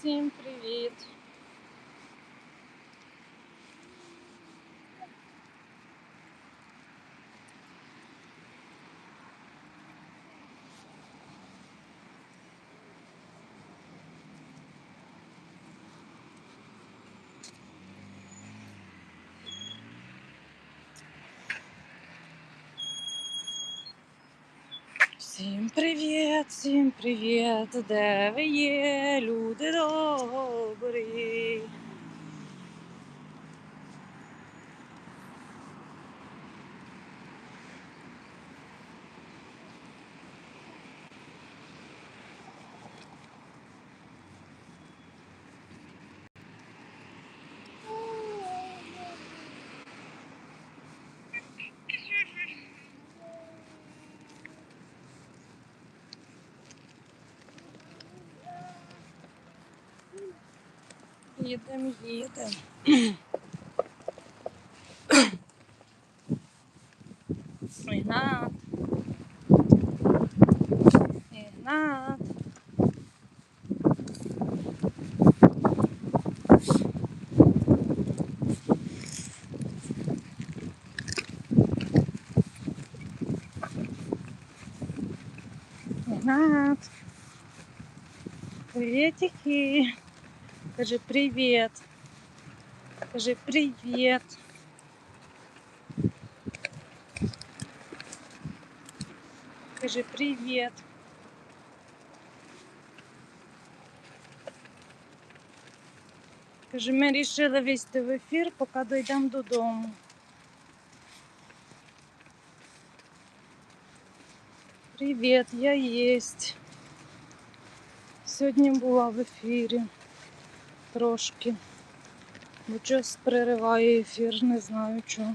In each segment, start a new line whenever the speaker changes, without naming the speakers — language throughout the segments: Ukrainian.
Всім привіт! Всім привіт, всім привіт! Де ви є, люди добрі? Їдем, їдем. Ігнат. Ігнат. Ігнат. Приветики. Скажи привет. Скажи привет. Скажи привет. Скажи, ми вирішили вийти в ефір, поки дійдемо додому. Привіт, я єсть. Сьогодні була в ефірі Трошки. Бо щось перериває ефір, не знаю чого.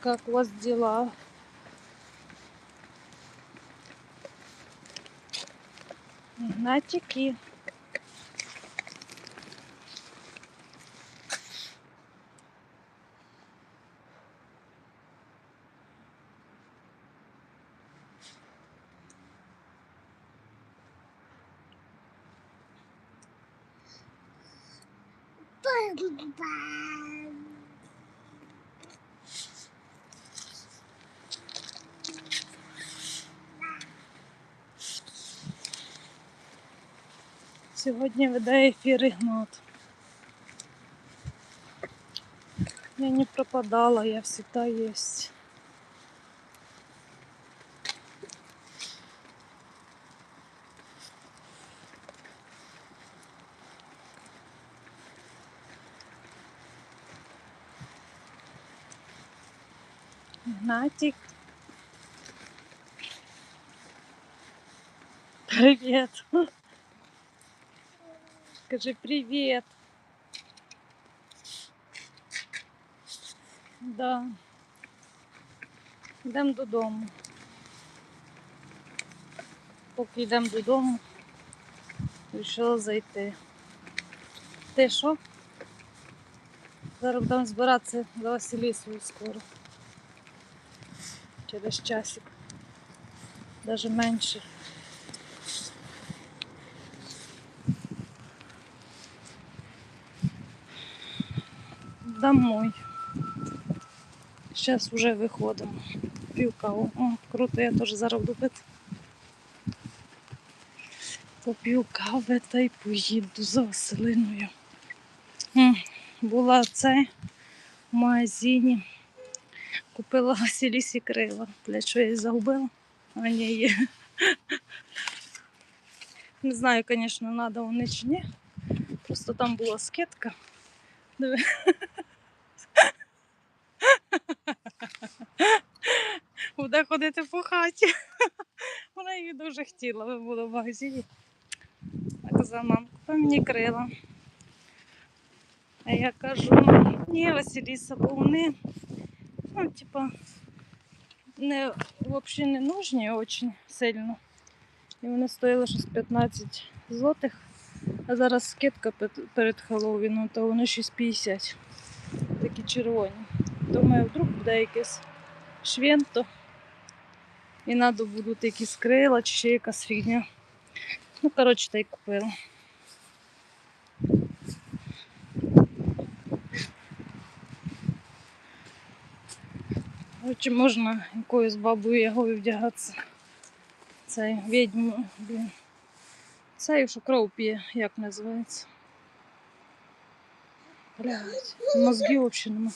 Как у вас дела? Игнатики. Сьогодні веде ефір Ігнат. Я не пропадала, я всегда есть. Игнатик. Привет. Скажи привет. Да. Йдемо додому. Поки йдемо додому, вирішила зайти. Ти що? Зараз будемо збиратися до Василісу скоро. Через часик. Даже менше. Домой. Зараз вже виходимо. Пів каву. О, круто, я теж зараз буду пити. Поп'ю кави та й поїду за Василиною. Була це в магазині. Купила Василісі крила. Блядь, що я її загубила? А ні, є. Не знаю, звісно, треба вони чи ні. Просто там була скидка. Диви. Буде ходити по хаті. Вона її дуже хотіла, ви були в магазині. А казала, мам, мені крила. А я кажу, ні, Василіса, бо вони, ну, типа, не, взагалі не нужні дуже сильно. І вони стоїли щось 15 злотих. А зараз скидка перед Хеллоуіном, то вони 6,50. Такі червоні. Думаю, вдруг буде якесь швенто. І треба будуть якісь крила чи ще якась фігня. Ну, коротше, та й купила. Коротше, можна якоюсь бабою ягою вдягатися. Цей відьму, блін. Цей, що кров п'є, як називається. Блядь, мозги взагалі нема.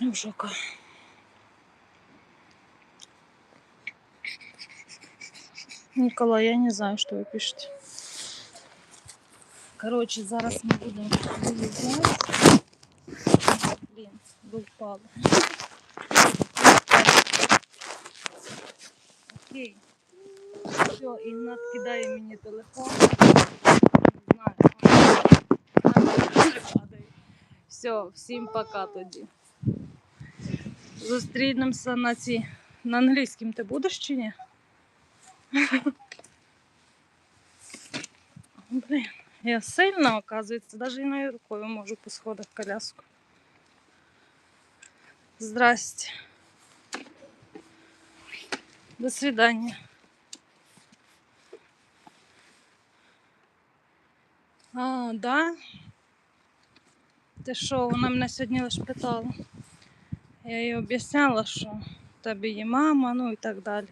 Я в шоку. Николай, я не знаю, что вы пишете. Короче, зараз ми будемо виїжджати. Блін, впало. Окей. Все, Ігнат кидає мені телефон. Не знаю. Все, всім пока тоді. Зустрінемося на ці. На англійському ти будеш чи ні? Блін, я сильна, оказується, навіть і на рукою можу по сходах коляску. Здрасте. До свидания. А, да? Ти що, вона мене сьогодні лише питала. Я їй об'ясняла, що в тебе є мама, ну і так далі.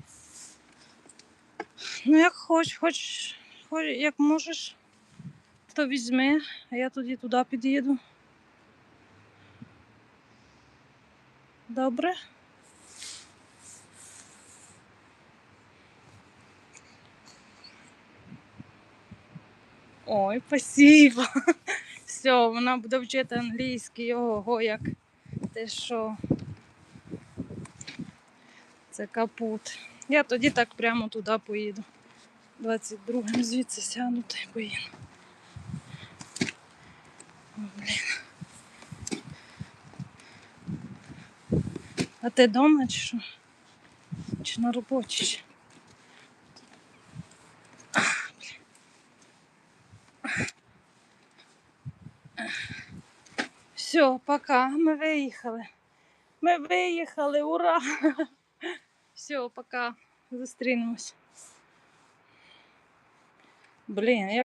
Ну, як хоч, хоч, хоч як можеш, то візьми, а я тоді туди під'їду. Добре? Ой, спасибо. Все, вона буде вчити англійський, ого, як ти що. Це капут. Я тоді так прямо туди поїду. 22-м звідси сяду та й поїду. Блін. А ти вдома чи що? Чи на роботі? ще? А, блін. Все, пока. Ми виїхали. Ми виїхали, ура! Все, пока. Зустрінемось. Блін, я